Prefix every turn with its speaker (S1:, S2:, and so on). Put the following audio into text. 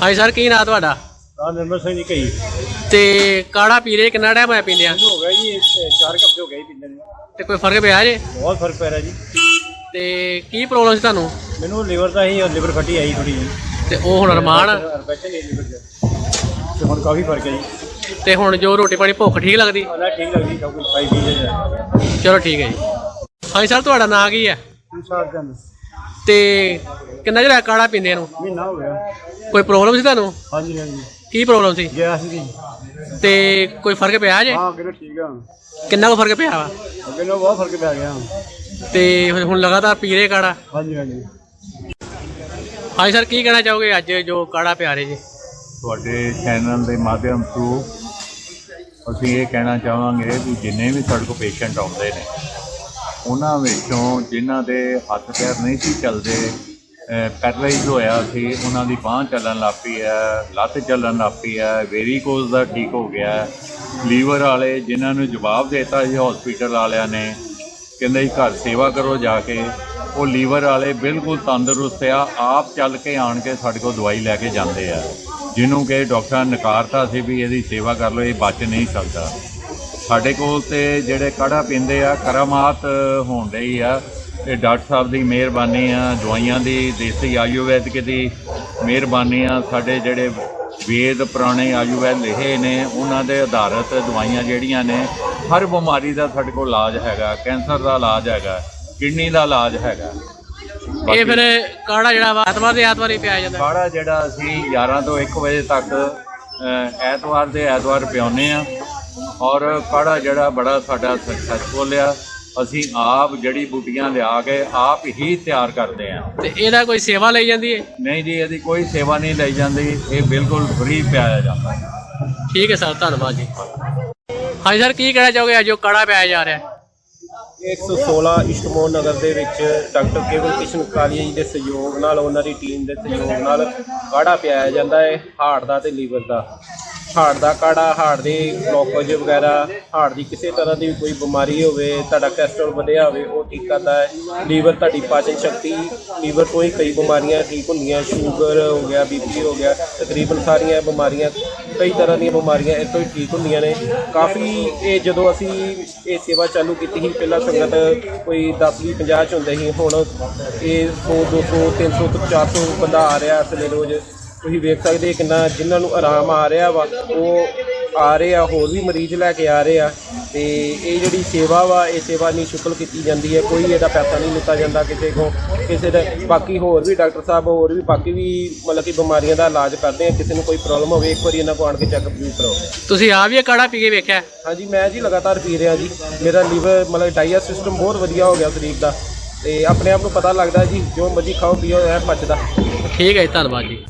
S1: ਹਾਂਜੀ ਸਰ ਕੀ ਨਾਂ ਤੁਹਾਡਾ?
S2: ਆ ਨਿਰਮਲ ਸਿੰਘ ਜੀ ਕਈ
S1: ਤੇ ਕਾੜਾ ਪੀ ਰਹੇ ਕਿੰਨਾ ਟਾਈਮ ਹੋਇਆ ਪੀਂਦਿਆਂ
S2: ਹੋ ਗਿਆ ਜੀ ਇਹ ਚਾਰ ਕੁ ਹਫ਼ਤੇ ਹੋ ਗਏ ਜੀ ਪੀਂਦੇ ਨੂੰ।
S1: ਤੇ ਕੋਈ ਫ਼ਰਕ ਪਿਆ ਜੇ
S2: ਬਹੁਤ ਫ਼ਰਕ ਪੈ ਰਿਹਾ ਜੀ।
S1: ਤੇ ਕੀ ਪ੍ਰੋਬਲਮ ਸੀ ਤੁਹਾਨੂੰ?
S2: ਮੈਨੂੰ ਲਿਵਰ ਦਾ ਹੀ ਲਿਵਰ ਫਟੀ ਆਈ ਥੋੜੀ ਜੀ
S1: ਤੇ ਉਹ ਹੁਣ ਰਮਾਨ
S2: ਇਨਫੈਕਸ਼ਨ ਹੈ ਲਿਵਰ 'ਚ। ਤੇ ਹੁਣ ਕਾਫੀ ਫ਼ਰਕ ਹੈ ਜੀ।
S1: ਤੇ ਹੁਣ ਜੋ ਰੋਟੀ ਪਾਣੀ ਭੁੱਖ ਠੀਕ ਲੱਗਦੀ?
S2: ਆਲਾ ਠੀਕ ਲੱਗਦੀ ਸਭ ਕੁਝ ਖਾਈ ਪੀ ਜੇ।
S1: ਚਲੋ ਠੀਕ ਹੈ ਜੀ। ਹਾਂਜੀ ਸਰ ਤੁਹਾਡਾ ਨਾਂ ਕੀ ਹੈ?
S2: ਸਾਲ ਚੰਦ।
S1: ਤੇ ਕਿੰਨਾ ਜਿਹੜਾ ਕਾੜਾ ਪੀਂਦੇ ਨੂੰ?
S2: ਮਹੀਨਾ ਹੋ ਗਿਆ।
S1: ਕੋਈ ਪ੍ਰੋਬਲਮ ਸੀ ਤੁਹਾਨੂੰ?
S2: ਹਾਂਜੀ ਹਾਂਜੀ।
S1: ਕੀ ਪ੍ਰੋਬਲਮ ਸੀ?
S2: ਗਿਆ ਸੀ ਜੀ।
S1: ਤੇ ਕੋਈ ਫ਼ਰਕ ਪਿਆ ਜੇ?
S2: ਹਾਂ ਅੱਗੇ ਠੀਕ ਆ।
S1: ਕਿੰਨਾ ਕੁ ਫ਼ਰਕ ਪਿਆ ਵਾ?
S2: ਅੱਗੇ ਬਹੁਤ ਫ਼ਰਕ ਪੈ ਗਿਆ।
S1: ਤੇ ਹੁਣ ਹੁਣ ਲਗਾਤਾਰ ਪੀ ਰਹੇ ਕਾੜਾ?
S2: ਹਾਂਜੀ ਹਾਂਜੀ।
S1: ਹਾਂਜੀ ਸਰ ਕੀ ਕਹਿਣਾ ਚਾਹੋਗੇ ਅੱਜ ਜੋ ਕਾੜਾ ਪਿਆ ਰਹੇ ਜੀ?
S3: ਤੁਹਾਡੇ ਚੈਨਲ ਦੇ ਮਾਧਿਅਮ ਥਰੂ ਅਸੀਂ ਇਹ ਕਹਿਣਾ ਚਾਹਾਂਗੇ ਵੀ ਜਿੰਨੇ ਵੀ ਸਾਡੇ ਕੋਲ ਪੇਸ਼ੈਂਟ ਆਉਂਦੇ ਨੇ ਉਹਨਾਂ ਵਿੱਚੋਂ ਜਿਨ੍ਹਾਂ ਦੇ ਹੱਥ ਪੈਰ ਨਹੀਂ ਸੀ ਚੱਲਦੇ ਪੈਰਲਾਈਜ਼ ਹੋਇਆ ਸੀ, ਉਹਨਾਂ ਦੀ ਬਾਹ ਚੱਲਣ ਲੱਗ ਪਈ ਹੈ, ਲੱਤ ਚੱਲਣ ਲੱਗ ਪਈ ਹੈ ਵੈਰੀਕੋਜ਼ ਦਾ ਠੀਕ ਹੋ ਗਿਆ ਲੀਵਰ ਵਾਲੇ ਜਿਨ੍ਹਾਂ ਨੂੰ ਜਵਾਬ ਦੇਤਾ ਸੀ ਹਸਪੀਟਲ ਵਾਲਿਆਂ ਨੇ, ਕਹਿੰਦੇ ਜੀ ਘਰ ਸੇਵਾ ਕਰੋ ਜਾ ਕੇ। ਉਹ ਲੀਵਰ ਵਾਲੇ ਬਿਲਕੁਲ ਤੰਦਰੁਸਤ ਆ, ਆਪ ਚੱਲ ਕੇ ਆਣ ਕੇ ਸਾਡੇ ਕੋਲ ਦਵਾਈ ਲੈ ਕੇ ਜਾਂਦੇ ਆ। ਜਿਹਨੂੰ ਕਿ ਡਾਕਟਰਾਂ ਨੇ ਨਕਾਰਤਾ ਸੀ ਵੀ ਇਹਦੀ ਸੇਵਾ ਕਰ ਲਓ, ਇਹ ਬਚ ਨਹੀਂ ਸਕਦਾ। ਸਾਡੇ ਕੋਲ ਤੇ ਜਿਹੜੇ ਕਾੜਾ ਪੀਂਦੇ ਆ ਕਰਾਮਾਤ ਹੋਣ ਡਈ ਆ ਇਹ ਡਾਕਟਰ ਸਾਹਿਬ ਦੀ ਮਿਹਰਬਾਨੀ ਆ ਦਵਾਈਆਂ ਦੀ ਦੇਸੀ ਆਯੁਰਵੈਦਿਕ ਦੀ ਮਿਹਰਬਾਨੀ ਆ ਸਾਡੇ ਜਿਹੜੇ ਵੇਦ ਪੁਰਾਣੇ ਆਯੁਰਵੈਦ ਲਿਖੇ ਨੇ ਉਹਨਾਂ ਦੇ ਆਧਾਰਿਤ ਦਵਾਈਆਂ ਜਿਹੜੀਆਂ ਨੇ ਹਰ ਬਿਮਾਰੀ ਦਾ ਸਾਡੇ ਕੋਲ ਇਲਾਜ ਹੈਗਾ ਕੈਂਸਰ ਦਾ ਇਲਾਜ ਹੈਗਾ ਕਿਡਨੀ ਦਾ ਇਲਾਜ ਹੈਗਾ।
S1: ਇਹ ਫਿਰ ਕਾੜਾ ਜਿਹੜਾ ਐਤਵਾਰ ਦੇ ਐਤਵਾਰ ਹੀ ਪਿਆ ਜਾਂਦਾ।
S3: ਕਾੜਾ ਜਿਹੜਾ ਅਸੀਂ 11 ਤੋਂ 1 ਵਜੇ ਤੱਕ ਐਤਵਾਰ ਦੇ ਐਤਵਾਰ ਪਿਆਉਂਦੇ ਆ। ਔਰ ਕਾੜਾ ਜਿਹੜਾ ਬੜਾ ਸਾਡਾ ਸਕਸੈਸਫੁਲ ਆ। ਅਸੀਂ ਆਪ ਜੜੀ ਬੂਟੀਆਂ ਲਿਆ ਕੇ ਆਪ ਹੀ ਤਿਆਰ ਕਰਦੇ ਆ।
S1: ਤੇ ਇਹਦਾ ਕੋਈ ਸੇਵਾ ਲਈ ਜਾਂਦੀ ਹੈ
S3: ਨਹੀਂ ਜੀ ਇਹਦੀ ਕੋਈ ਸੇਵਾ ਨਹੀਂ ਲਈ ਜਾਂਦੀ। ਇਹ ਬਿਲਕੁਲ ਫ੍ਰੀ ਪਿਆਇਆ ਜਾਂਦਾ।
S1: ਠੀਕ ਹੈ ਸਰ ਧੰਨਵਾਦ ਜੀ। ਹਾਂਜੀ ਸਰ ਕੀ ਕਹਿਣਾ ਚਾਹੋਗੇ ਅੱਜ ਜੋ ਕਾੜਾ ਪਿਆ ਜਾ ਰਿਹਾ? ਹੈ
S4: 116 ਇਸ਼ਟਮੋਹਨ ਨਗਰ ਦੇ ਵਿੱਚ ਡਾਕਟਰ ਕੇਵਲ ਕ੍ਰਿਸ਼ਨ ਕਾਲੀਆ ਜੀ ਦੇ ਸਹਿਯੋਗ ਨਾਲ ਉਹਨਾਂ ਦੀ ਟੀਮ ਦੇ ਸਹਿਯੋਗ ਨਾਲ ਕਾੜਾ ਪਿਆਇਆ ਜਾਂਦਾ ਹੈ ਹਾਰਟ ਦਾ ਤੇ ਲੀਵਰ ਦਾ। ਹਾਰਟ ਦਾ ਕਾੜਾ ਹਾਰਟ ਦੇ ਬਲੌਕੇਜ ਵਗੈਰਾ ਹਾਰਟ ਦੀ ਕਿਸੇ ਤਰ੍ਹਾਂ ਦੀ ਕੋਈ ਬਿਮਾਰੀ ਹੋਵੇ, ਤੁਹਾਡਾ ਕੋਲੇਸਟ੍ਰੋਲ ਵਧਿਆ ਹੋਵੇ, ਉਹ ਠੀਕ ਕਰਦਾ ਹੈ। ਲੀਵਰ ਤੁਹਾਡੀ ਪਾਚਨ ਸ਼ਕਤੀ ਲੀਵਰ ਤੋਂ ਹੀ ਕਈ ਬਿਮਾਰੀਆਂ ਠੀਕ ਹੁੰਦੀਆਂ ਸ਼ੂਗਰ ਹੋ ਗਿਆ ਬੀਪੀ ਹੋ ਗਿਆ, ਤਕਰੀਬਨ ਸਾਰੀਆਂ ਬਿਮਾਰੀਆਂ, ਕਈ ਤਰ੍ਹਾਂ ਦੀਆਂ ਬਿਮਾਰੀਆਂ ਇਸ ਤੋਂ ਹੀ ਠੀਕ ਹੁੰਦੀਆਂ ਨੇ। ਕਾਫੀ ਇਹ ਜਦੋਂ ਅਸੀਂ ਇਹ ਸੇਵਾ ਚਾਲੂ ਕੀਤੀ ਸੀ, ਪਹਿਲਾਂ ਸੰਗਤ ਕੋਈ 10 20 50 ਚ ਹੁੰਦੇ ਸੀ, ਹੁਣ ਇਹ 100 200 300 ਤੋਂ 400 ਬੰਦਾ ਆ ਰਿਹਾ ਇਸ ਵੇਲੇ ਰੋਜ਼। ਤੁਸੀਂ ਵੇਖ ਸਕਦੇ ਕਿੰਨਾ ਜਿਨ੍ਹਾਂ ਨੂੰ ਆਰਾਮ ਆ ਰਿਹਾ ਵਾ ਉਹ ਆ ਰਹੇ ਆ ਹੋਰ ਵੀ ਮਰੀਜ਼ ਲੈ ਕੇ ਆ ਰਹੇ ਆ। ਤੇ ਇਹ ਜਿਹੜੀ ਸੇਵਾ ਵਾ ਇਹ ਸੇਵਾ ਨਹੀਂ ਸ਼ੁਕਲ ਕੀਤੀ ਜਾਂਦੀ ਹੈ ਕੋਈ ਇਹਦਾ ਪੈਸਾ ਨਹੀਂ ਲਿੱਤਾ ਜਾਂਦਾ ਕਿਸੇ ਕੋ ਕਿਸੇ ਦਾ ਬਾਕੀ ਹੋਰ ਵੀ ਡਾਕਟਰ ਸਾਹਿਬ ਹੋਰ ਵੀ ਬਾਕੀ ਵੀ ਮਤਲਬ ਕਿ ਬਿਮਾਰੀਆਂ ਦਾ ਇਲਾਜ ਕਰਦੇ ਆ ਕਿਸੇ ਨੂੰ ਕੋਈ ਪ੍ਰੋਬਲਮ ਹੋਵੇ ਇੱਕ ਵਾਰੀ ਇਹਨਾਂ ਕੋ ਆਣ ਕੇ ਚੈੱਕਅਪ ਜ਼ਰੂਰ ਕਰਾਓ।
S1: ਤੁਸੀਂ ਆਪ ਵੀ ਇਹ ਕਾੜਾ ਪੀ ਕੇ ਵੇਖਿਆ?
S4: ਹਾਂਜੀ ਮੈਂ ਜੀ ਲਗਾਤਾਰ ਪੀ ਰਿਹਾ ਜੀ ਮੇਰਾ ਲੀਵਰ ਮਤਲਬ ਡਾਈਜੈਸਟ ਸਿਸਟਮ ਬਹੁਤ ਵਧੀਆ ਹੋ ਗਿਆ ਸਰੀਰ ਦਾ ਤੇ ਆਪਣੇ ਆਪ ਨੂੰ ਪਤਾ ਲੱਗਦਾ ਜੀ ਜੋ ਮਰਜ਼ੀ ਖਾਓ ਪੀਓ ਐ ਪਚਦਾ
S1: ਠੀਕ ਹੈ ਜੀ ਧੰਨਵਾਦ ਜੀ।